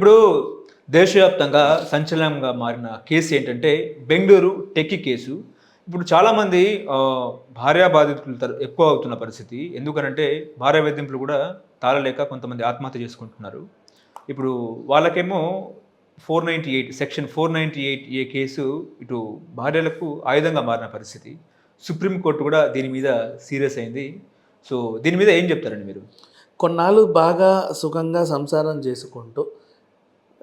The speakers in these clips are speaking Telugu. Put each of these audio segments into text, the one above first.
ఇప్పుడు దేశవ్యాప్తంగా సంచలనంగా మారిన కేసు ఏంటంటే బెంగళూరు టెక్కి కేసు. ఇప్పుడు చాలామంది భార్య బాధితులు తర- ఎక్కువ అవుతున్న పరిస్థితి. ఎందుకనంటే భార్య వేధింపులు కూడా తాళలేక కొంతమంది ఆత్మహత్య చేసుకుంటున్నారు. ఇప్పుడు వాళ్ళకేమో four ninety eight section four ninety eight A case ఇటు భార్యలకు ఆయుధంగా మారిన పరిస్థితి. సుప్రీంకోర్టు కూడా దీని మీద సీరియస్ అయింది. సో దీని మీద ఏం చెప్తారండి మీరు? కొన్నాళ్ళు బాగా సుఖంగా సంసారం చేసుకుంటూ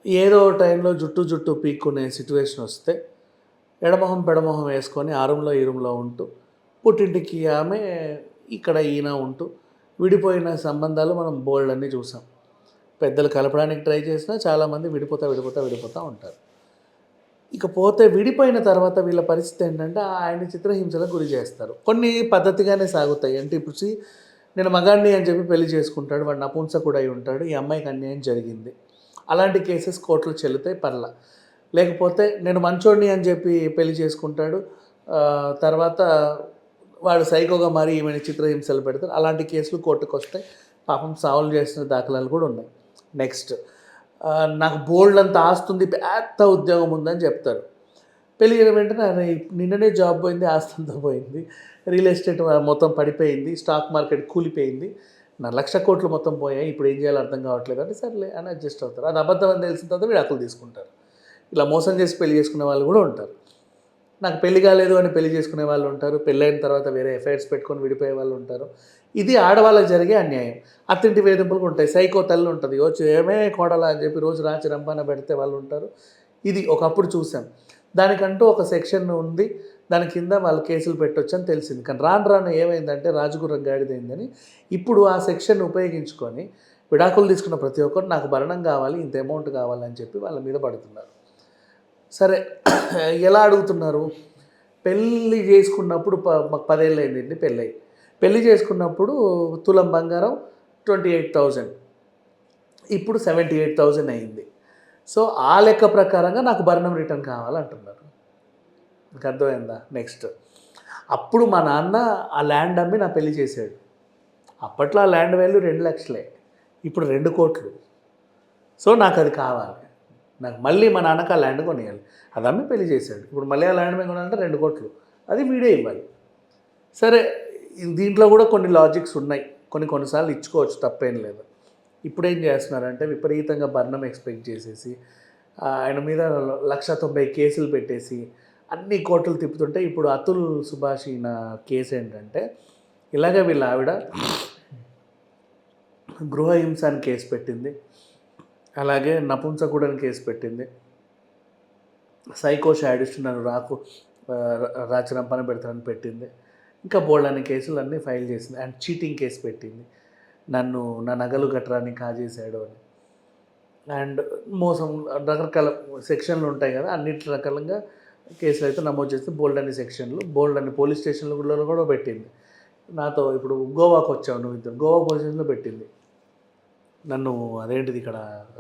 ఏదో టైంలో జుట్టు జుట్టు పీక్కునే సిచ్యువేషన్ వస్తే ఎడమొహం పెడమొహం వేసుకొని ఆ రూమ్లో ఈ రూమ్లో ఉంటూ పుట్టింటికి ఆమె ఇక్కడ ఈయన ఉంటూ విడిపోయిన సంబంధాలు మనం బోల్డ్ అన్నీ చూసాం. పెద్దలు కలపడానికి ట్రై చేసినా చాలామంది విడిపోతా విడిపోతా విడిపోతూ ఉంటారు. ఇకపోతే విడిపోయిన తర్వాత వీళ్ళ పరిస్థితి ఏంటంటే ఆయన చిత్రహింసలకు గురి చేస్తారు. కొన్ని పద్ధతిగానే సాగుతాయి. అంటే ఇప్పుడు నేను మగాడిని అని చెప్పి పెళ్ళి చేసుకుంటాడు వాడు నపుంసకుడు అయి ఉంటాడు ఈ అమ్మాయికి అన్యాయం జరిగింది. అలాంటి కేసెస్ కోర్టులు చెల్లుతాయి పర్ల. లేకపోతే నేను మంచోడిని అని చెప్పి పెళ్ళి చేసుకుంటాడు తర్వాత వాడు సైకోగా మారి ఈమెను చిత్రహింసలు పెడతారు. అలాంటి కేసులు కోర్టుకు వస్తాయి పాపం సాల్వ్ చేసిన దాఖలాలు కూడా ఉన్నాయి. నెక్స్ట్ నాకు బోల్డ్ అంత ఆస్తుంది పెద్ద ఉద్యోగం ఉందని చెప్తారు. పెళ్ళి అయిన వెంటనే నిన్ననే జాబ్ పోయింది ఆస్తి పోయింది. రియల్ ఎస్టేట్ మొత్తం పడిపోయింది స్టాక్ మార్కెట్ కూలిపోయింది. నా లక్ష కోట్లు మొత్తం పోయాయి ఇప్పుడు ఏం చేయాలో అర్థం కావట్లేదు అంటే సర్లే అని అడ్జస్ట్ అవుతారు. అది అబద్ధం అని తెలిసిన తర్వాత విడాకులు తీసుకుంటారు. ఇలా మోసం చేసి పెళ్ళి చేసుకునే వాళ్ళు కూడా ఉంటారు. నాకు పెళ్ళి కాలేదు అని పెళ్ళి చేసుకునే వాళ్ళు ఉంటారు. పెళ్ళైన తర్వాత వేరే ఎఫ్ఐఆర్స్ పెట్టుకొని విడిపోయే వాళ్ళు ఉంటారు. ఇది ఆడవాళ్ళకి జరిగే అన్యాయం. అత్తింటి వేధింపులు ఉంటాయి. సైకో తల్లి ఉంటుంది. రోజు ఏమే కోడలా అని చెప్పి రోజు రాచి రంపాన పెడితే వాళ్ళు ఉంటారు. ఇది ఒకప్పుడు చూసాం. దానికంటూ ఒక సెక్షన్ ఉంది. దాని కింద వాళ్ళు కేసులు పెట్టొచ్చు అని తెలిసింది. కానీ రాను రాను ఏమైందంటే రాజగుర్రం గాడిదైందని ఇప్పుడు ఆ సెక్షన్ ఉపయోగించుకొని విడాకులు తీసుకున్న ప్రతి ఒక్కరు నాకు భరణం కావాలి ఇంత అమౌంట్ కావాలని చెప్పి వాళ్ళ మీద పడుతున్నారు. సరే ఎలా అడుగుతున్నారు? పెళ్ళి చేసుకున్నప్పుడు ప మాకు పదేళ్ళు అయిందండి పెళ్ళై పెళ్ళి చేసుకున్నప్పుడు తులం బంగారం ట్వంటీ ఎయిట్ థౌజండ్. ఇప్పుడు సెవెంటీ ఎయిట్ థౌజండ్ అయింది. సో ఆ లెక్క ప్రకారంగా నాకు భరణం రిటర్న్ కావాలంటున్నారు. నీకు అర్థమైందా? నెక్స్ట్ అప్పుడు మా నాన్న ఆ ల్యాండ్ అమ్మి నా పెళ్ళి చేశాడు. అప్పట్లో ఆ ల్యాండ్ వాల్యూ రెండు లక్షలే. ఇప్పుడు రెండు కోట్లు. సో నాకు అది కావాలి. నాకు మళ్ళీ మా నాన్నకి ఆ ల్యాండ్ కొనియాలి. అది అమ్మి పెళ్ళి చేశాడు. ఇప్పుడు మళ్ళీ ఆ ల్యాండ్ మీద కొనాలంటే రెండు కోట్లు. అది వీడే ఇవ్వాలి. సరే దీంట్లో కూడా కొన్ని లాజిక్స్ ఉన్నాయి. కొన్ని కొన్నిసార్లు ఇచ్చుకోవచ్చు తప్పేం లేదు. ఇప్పుడు ఏం చేస్తున్నారంటే విపరీతంగా భరణం ఎక్స్పెక్ట్ చేసేసి ఆయన మీద లక్ష తొంభై కేసులు పెట్టేసి అన్ని కోర్టులు తిప్పుతుంటే ఇప్పుడు అతుల్ సుభాష్ ఈయన కేసు ఏంటంటే ఇలాగే వీళ్ళ ఆవిడ గృహహింస అని కేసు పెట్టింది. అలాగే నపుంసకుడని కేసు పెట్టింది. సైకో షాడిస్ట్ నన్ను రాకు రాచరంపన పెడతానని పెట్టింది. ఇంకా బోల్డ్ అనే కేసులు అన్నీ ఫైల్ చేసింది. అండ్ చీటింగ్ కేసు పెట్టింది. నన్ను నా నగలు గట్రాన్ని కాజేశాడు అని. అండ్ మోసం రకరకాల సెక్షన్లు ఉంటాయి కదా అన్నిటి రకాలుగా కేసులు అయితే నమోదు చేస్తే బోల్డ్ అనే సెక్షన్లు బోల్డ్ అనే పోలీస్ స్టేషన్లో కూడా పెట్టింది. నాతో ఇప్పుడు గోవాకు వచ్చావు నువ్వు ఇద్దరు. గోవా పోలీస్ స్టేషన్లో పెట్టింది. నన్ను అదేంటిది ఇక్కడ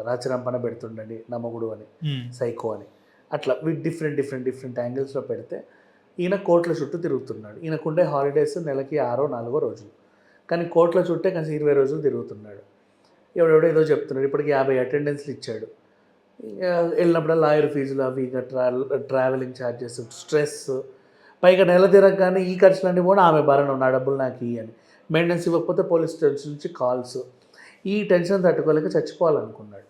రాచరంపన పెడుతుండండి నమ్మగుడు అని సైకో అని. అట్లా విత్ డిఫరెంట్ డిఫరెంట్ డిఫరెంట్ యాంగిల్స్లో పెడితే ఈయన కోట్ల చుట్టూ తిరుగుతున్నాడు. ఈయనకుండే హాలిడేస్ నెలకి ఆరో నాలుగో రోజులు. కానీ కోట్ల చుట్టే కనీసం ఇరవై రోజులు తిరుగుతున్నాడు. ఎవడెవడో ఏదో చెప్తున్నాడు. ఇప్పటికి యాభై అటెండెన్స్లు ఇచ్చాడు. వెళ్ళినప్పుడు లాయర్ ఫీజులు అవి ఇంకా ట్రావెల్ ట్రావెలింగ్ ఛార్జెస్ స్ట్రెస్ పైగా నెల తిరగగానే ఈ ఖర్చులన్నీ కూడా ఆమె భరణం నా డబ్బులు నాకు ఇవ్వని మెయింటెనెన్స్ ఇవ్వకపోతే పోలీస్ స్టేషన్ నుంచి కాల్స్ ఈ టెన్షన్ తట్టుకోలేక చచ్చిపోవాలనుకున్నాడు.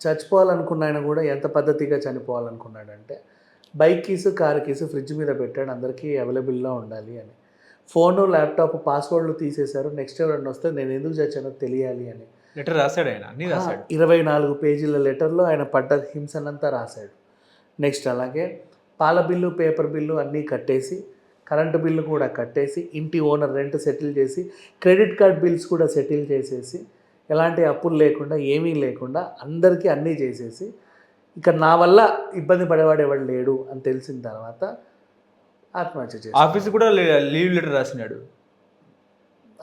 చచ్చిపోవాలనుకున్న ఆయన కూడా ఎంత పద్ధతిగా చనిపోవాలనుకున్నాడంటే bike keys car keys fridge మీద పెట్టాడు అందరికీ అవైలబుల్లో ఉండాలి అని. ఫోను ల్యాప్టాప్ పాస్వర్డ్లు తీసేశారు నెక్స్ట్ ఎవరన్నా వస్తే నేను ఎందుకు చచ్చానో తెలియాలి అని. లెటర్ రాశాడు ఆయన అన్ని రాశాడు. ఇరవై నాలుగు పేజీల లెటర్లో ఆయన పడ్డ హింసనంతా రాశాడు. నెక్స్ట్ అలాగే పాల బిల్లు పేపర్ బిల్లు అన్నీ కట్టేసి కరెంటు బిల్లు కూడా కట్టేసి ఇంటి ఓనర్ రెంట్ సెటిల్ చేసి క్రెడిట్ కార్డ్ బిల్స్ కూడా సెటిల్ చేసేసి ఎలాంటి అప్పులు లేకుండా ఏమీ లేకుండా అందరికీ అన్నీ చేసేసి ఇక నా వల్ల ఇబ్బంది పడేవాడు ఎవడు లేడు అని తెలిసిన తర్వాత ఆత్మహత్య చేసి ఆఫీస్ కూడా లీవ్ లెటర్ రాసినాడు.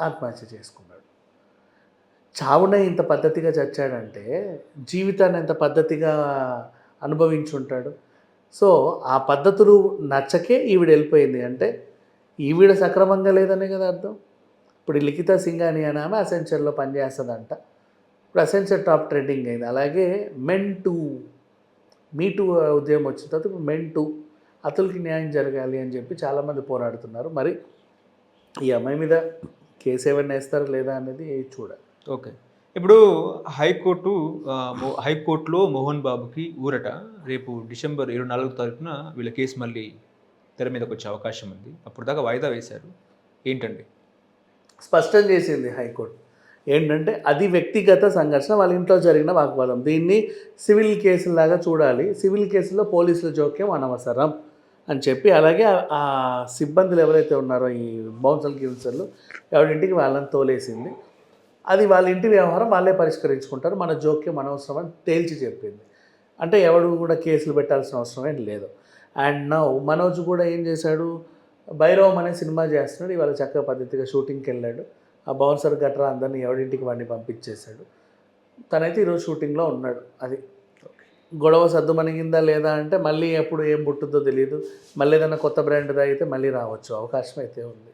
ఆత్మహత్య చేసుకున్నాడు. చావునే ఇంత పద్ధతిగా చచ్చాడంటే జీవితాన్ని ఎంత పద్ధతిగా అనుభవించుంటాడు. సో ఆ పద్ధతులు నచ్చకే ఈవిడ వెళ్ళిపోయింది. అంటే ఈవిడ సక్రమంగా లేదనే కదా అర్థం. ఇప్పుడు లిఖిత సింగ్ అని ఆమె అసెంచర్లో పనిచేస్తుందంట. ఇప్పుడు అసెన్షియల్ టాప్ ట్రెండింగ్ అయింది. అలాగే మెన్ టూ మీ టూ ఉద్యమం వచ్చిన తర్వాత ఇప్పుడు మెన్ టూ అతనికి న్యాయం జరగాలి అని చెప్పి చాలామంది పోరాడుతున్నారు. మరి ఈ అమ్మాయి మీద కేసు ఏమైనా వేస్తారా లేదా అనేది చూడాలి. ఓకే. ఇప్పుడు హైకోర్టు హైకోర్టులో మోహన్ బాబుకి ఊరట. రేపు డిసెంబర్ ఇరవై నాలుగు తారీఖున వీళ్ళ కేసు మళ్ళీ తెర మీదకి వచ్చే అవకాశం ఉంది. అప్పుడు దాకా వాయిదా వేశారు. ఏంటండి? స్పష్టం చేసింది హైకోర్టు. ఏంటంటే అది వ్యక్తిగత సంఘర్షణ వాళ్ళ ఇంట్లో జరిగిన వాగ్వాదం. దీన్ని సివిల్ కేసులాగా చూడాలి. సివిల్ కేసులో పోలీసుల జోక్యం అనవసరం అని చెప్పి అలాగే ఆ- సిబ్బందులు ఎవరైతే ఉన్నారో ఈ బౌన్సల్ గిల్సర్లు ఎవరింటికి వాళ్ళని తోలేసింది. అది వాళ్ళ ఇంటి వ్యవహారం వాళ్ళే పరిష్కరించుకుంటారు. మన జోక్యం అనవసరం అని తేల్చి చెప్పింది. అంటే ఎవడు కూడా కేసులు పెట్టాల్సిన అవసరం ఏం లేదు. అండ్ నౌ మనోజ్ కూడా ఏం చేశాడు? భైరవం అనే సినిమా చేస్తున్నాడు. ఇవాళ చక్కగా పద్ధతిగా షూటింగ్కి వెళ్ళాడు. ఆ బౌన్సర్ గట్రా అందరినీ ఎవడింటికి వాడిని పంపించేశాడు. తనైతే ఈరోజు షూటింగ్లో ఉన్నాడు. అది గొడవ సర్దుమణిగిందా లేదా అంటే మళ్ళీ ఎప్పుడు ఏం పుట్టుద్దో తెలియదు మళ్ళీ ఏదైనా కొత్త బ్రాండ్ అయితే మళ్ళీ రావచ్చు. అవకాశం అయితే ఉంది.